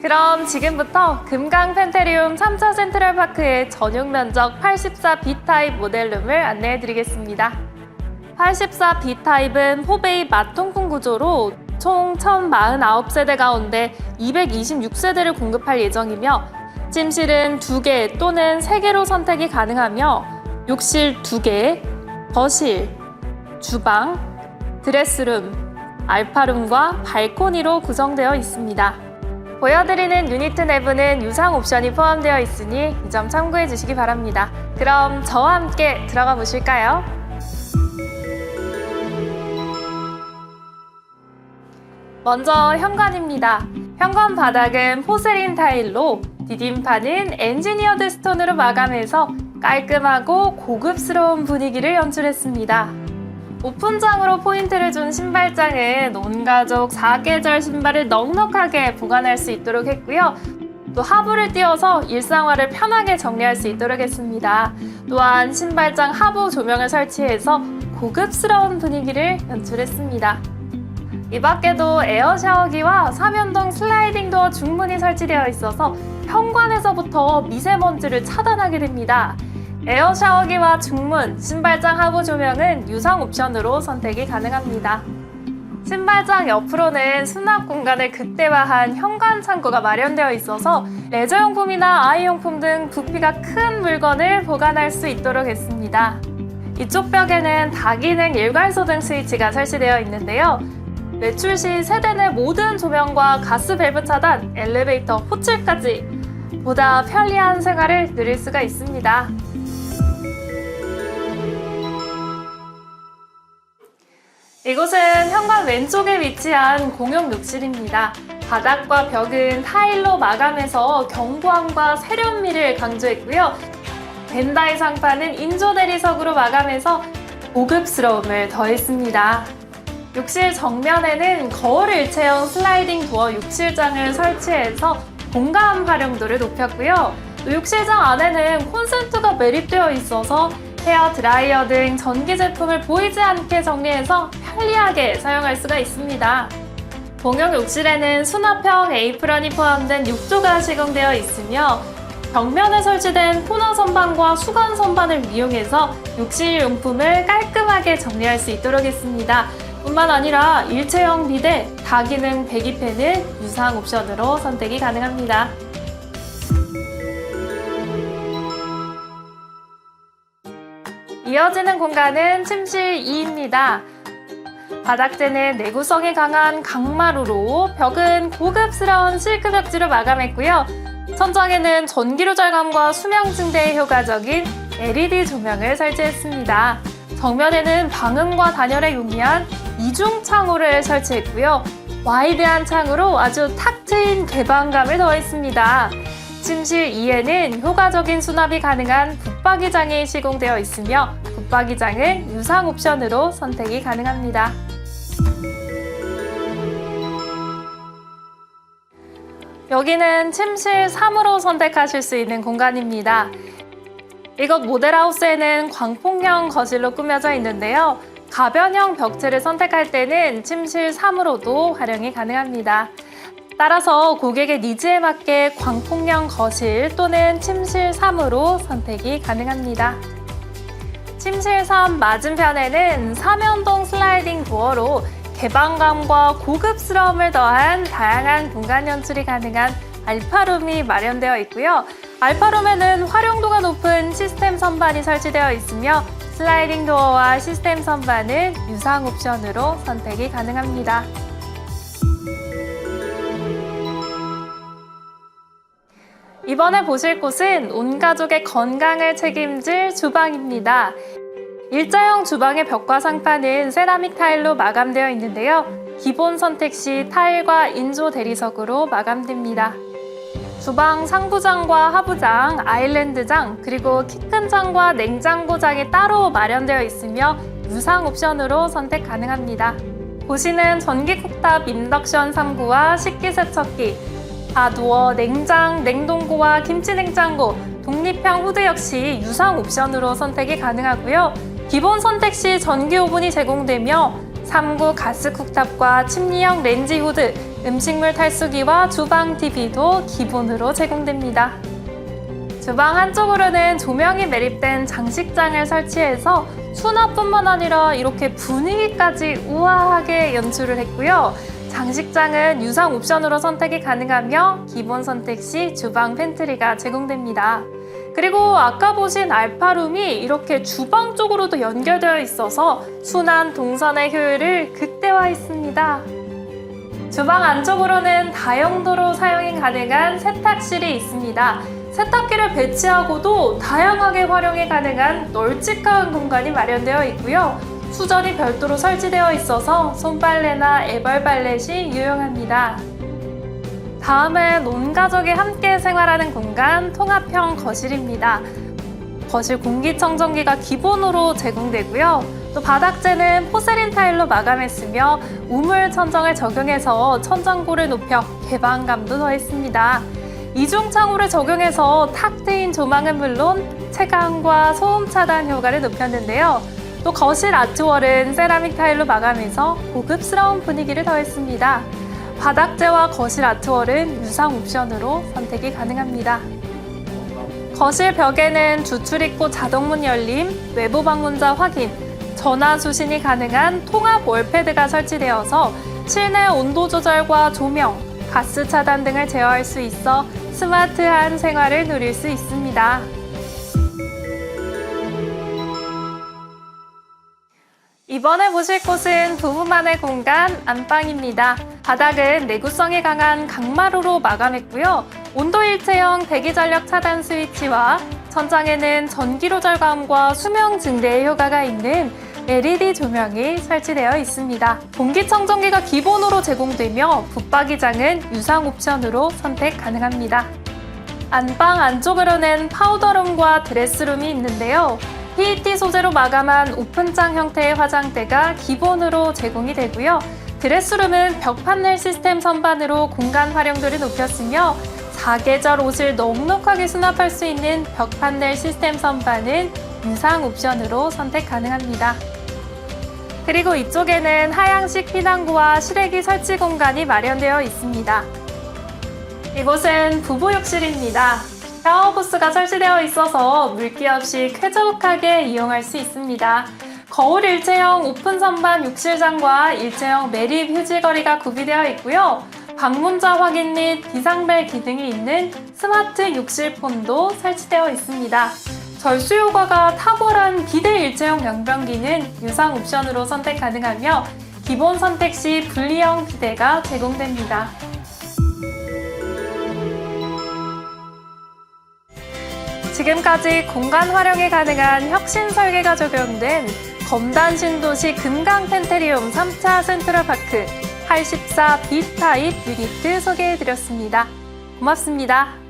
그럼 지금부터 금강 펜테리움 3차 센트럴파크의 전용 면적 84 B타입 모델룸을 안내해 드리겠습니다. 84 B타입은 포베이 마통풍 구조로 총 1049세대 가운데 226세대를 공급할 예정이며 침실은 2개 또는 3개로 선택이 가능하며 욕실 2개, 거실, 주방, 드레스룸, 알파룸과 발코니로 구성되어 있습니다. 보여드리는 유니트 내부는 유상 옵션이 포함되어 있으니 이 점 참고해 주시기 바랍니다. 그럼 저와 함께 들어가 보실까요? 먼저 현관입니다. 현관 바닥은 포세린 타일로 디딤판은 엔지니어드 스톤으로 마감해서 깔끔하고 고급스러운 분위기를 연출했습니다. 오픈장으로 포인트를 준 신발장은 온 가족 4계절 신발을 넉넉하게 보관할 수 있도록 했고요. 또 하부를 띄워서 일상화를 편하게 정리할 수 있도록 했습니다. 또한 신발장 하부 조명을 설치해서 고급스러운 분위기를 연출했습니다. 이 밖에도 에어 샤워기와 사면동 슬라이딩 도어 중문이 설치되어 있어서 현관에서부터 미세먼지를 차단하게 됩니다. 에어 샤워기와 중문, 신발장 하부 조명은 유상 옵션으로 선택이 가능합니다. 신발장 옆으로는 수납 공간을 극대화한 현관 창고가 마련되어 있어서 레저용품이나 아이용품 등 부피가 큰 물건을 보관할 수 있도록 했습니다. 이쪽 벽에는 다기능 일괄소 등 스위치가 설치되어 있는데요. 외출 시 세대 내 모든 조명과 가스 밸브 차단, 엘리베이터 호출까지 보다 편리한 생활을 누릴 수가 있습니다. 이곳은 현관 왼쪽에 위치한 공용 욕실입니다. 바닥과 벽은 타일로 마감해서 경부함과 세련미를 강조했고요. 벤다이 상판은 인조 대리석으로 마감해서 고급스러움을 더했습니다. 욕실 정면에는 거울 일체형 슬라이딩 도어 욕실장을 설치해서 공간 활용도를 높였고요. 또 욕실장 안에는 콘센트가 매립되어 있어서 헤어 드라이어 등 전기 제품을 보이지 않게 정리해서 편리하게 사용할 수가 있습니다. 공용 욕실에는 수납형 에이프런이 포함된 욕조가 시공되어 있으며 벽면에 설치된 토너 선반과 수건 선반을 이용해서 욕실 용품을 깔끔하게 정리할 수 있도록 했습니다. 뿐만 아니라 일체형 비대, 다기능 배기팬은 유상 옵션으로 선택이 가능합니다. 이어지는 공간은 침실 2입니다. 바닥재는 내구성이 강한 강마루로 벽은 고급스러운 실크 벽지로 마감했고요. 천장에는 전기료 절감과 수명 증대에 효과적인 LED 조명을 설치했습니다. 정면에는 방음과 단열에 용이한 이중 창호를 설치했고요. 와이드한 창으로 아주 탁 트인 개방감을 더했습니다. 침실 2에는 효과적인 수납이 가능한 붙박이장이 시공되어 있으며 붙박이장은 유상 옵션으로 선택이 가능합니다. 여기는 침실 3으로 선택하실 수 있는 공간입니다. 이곳 모델하우스에는 광폭형 거실로 꾸며져 있는데요. 가변형 벽체를 선택할 때는 침실 3으로도 활용이 가능합니다. 따라서 고객의 니즈에 맞게 광폭형 거실 또는 침실 3으로 선택이 가능합니다. 침실 3 맞은편에는 사면동 슬라이딩 도어로 개방감과 고급스러움을 더한 다양한 공간 연출이 가능한 알파룸이 마련되어 있고요. 알파룸에는 활용도가 높은 시스템 선반이 설치되어 있으며 슬라이딩 도어와 시스템 선반은 유상 옵션으로 선택이 가능합니다. 이번에 보실 곳은 온 가족의 건강을 책임질 주방입니다. 일자형 주방의 벽과 상판은 세라믹 타일로 마감되어 있는데요. 기본 선택 시 타일과 인조 대리석으로 마감됩니다. 주방 상부장과 하부장, 아일랜드장, 그리고 키큰 장과 냉장고장이 따로 마련되어 있으며 유상 옵션으로 선택 가능합니다. 보시는 전기 쿡탑 인덕션 3구와 식기세척기, 다도어, 냉장, 냉동고와 김치 냉장고, 독립형 후드 역시 유상 옵션으로 선택이 가능하고요. 기본 선택 시 전기 오븐이 제공되며 3구 가스 쿡탑과 침리형 렌지 후드, 음식물 탈수기와 주방 TV도 기본으로 제공됩니다. 주방 한쪽으로는 조명이 매립된 장식장을 설치해서 수납뿐만 아니라 이렇게 분위기까지 우아하게 연출을 했고요. 장식장은 유상 옵션으로 선택이 가능하며 기본 선택 시 주방 팬트리가 제공됩니다. 그리고 아까 보신 알파룸이 이렇게 주방 쪽으로도 연결되어 있어서 순환 동선의 효율을 극대화했습니다. 주방 안쪽으로는 다용도로 사용이 가능한 세탁실이 있습니다. 세탁기를 배치하고도 다양하게 활용이 가능한 널찍한 공간이 마련되어 있고요. 수전이 별도로 설치되어 있어서 손빨래나 애벌빨래 시 유용합니다. 다음은 온 가족이 함께 생활하는 공간 통합형 거실입니다. 거실 공기청정기가 기본으로 제공되고요. 또 바닥재는 포세린 타일로 마감했으며 우물 천정을 적용해서 천정고를 높여 개방감도 더했습니다. 이중 창호를 적용해서 탁 트인 조망은 물론 채광과 소음 차단 효과를 높였는데요. 또 거실 아트월은 세라믹 타일로 마감해서 고급스러운 분위기를 더했습니다. 바닥재와 거실 아트월은 유상 옵션으로 선택이 가능합니다. 거실 벽에는 주출입구 자동문 열림, 외부 방문자 확인, 전화 수신이 가능한 통합 월패드가 설치되어서 실내 온도 조절과 조명, 가스 차단 등을 제어할 수 있어 스마트한 생활을 누릴 수 있습니다. 이번에 보실 곳은 부부만의 공간 안방입니다. 바닥은 내구성이 강한 강마루로 마감했고요. 온도 일체형 대기 전력 차단 스위치와 천장에는 전기로 절감과 수명 증대의 효과가 있는 LED 조명이 설치되어 있습니다. 공기청정기가 기본으로 제공되며 붙박이장은 유상 옵션으로 선택 가능합니다. 안방 안쪽으로는 파우더룸과 드레스룸이 있는데요. PET 소재로 마감한 오픈장 형태의 화장대가 기본으로 제공이 되고요. 드레스룸은 벽 판넬 시스템 선반으로 공간 활용도를 높였으며 사계절 옷을 넉넉하게 수납할 수 있는 벽 판넬 시스템 선반은 유상 옵션으로 선택 가능합니다. 그리고 이쪽에는 하향식 피난구와 실외기 설치 공간이 마련되어 있습니다. 이곳은 부부 욕실입니다. 샤워 부스가 설치되어 있어서 물기 없이 쾌적하게 이용할 수 있습니다. 거울 일체형 오픈 선반 욕실장과 일체형 매립 휴지거리가 구비되어 있고요. 방문자 확인 및 비상벨 기능이 있는 스마트 욕실 폰도 설치되어 있습니다. 절수 효과가 탁월한 비대 일체형 양변기는 유상 옵션으로 선택 가능하며 기본 선택 시 분리형 비대가 제공됩니다. 지금까지 공간 활용이 가능한 혁신 설계가 적용된 검단 신도시 금강 펜테리움 3차 센트럴파크 84 B타입 유니트 소개해드렸습니다. 고맙습니다.